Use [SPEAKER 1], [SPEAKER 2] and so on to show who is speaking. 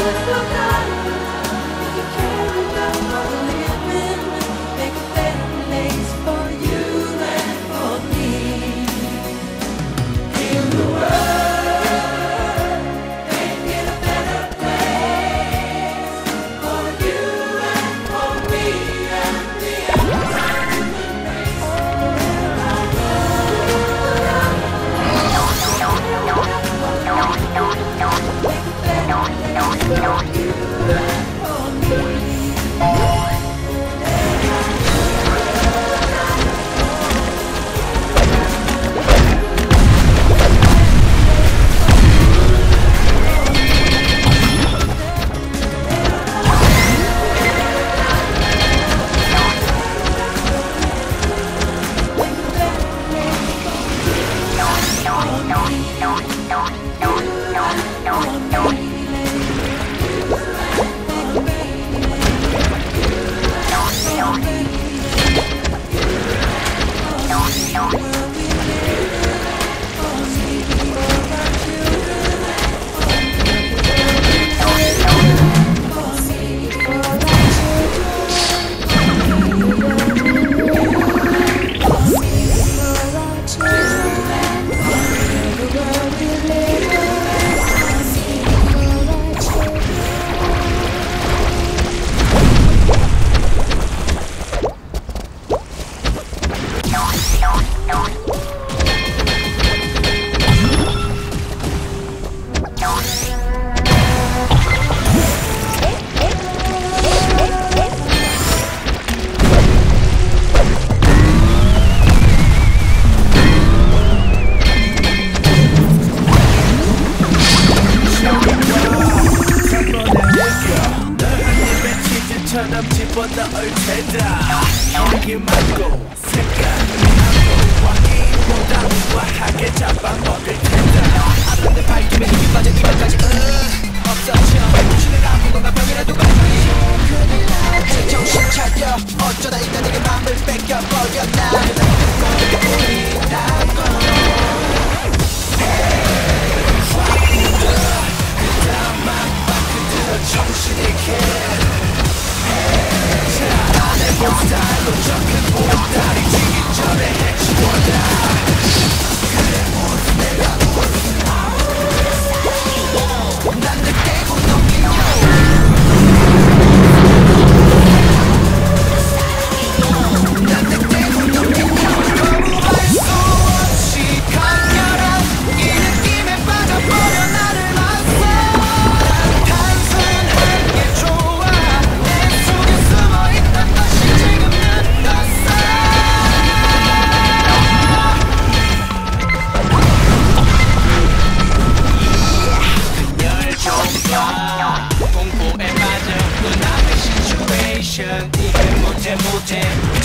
[SPEAKER 1] Thank you. 어쩌다 일단 내게 맘을 뺏겨버렸나 정신이 개 공포에 빠져 눈앞의 시츄에이션 이해 못해 못해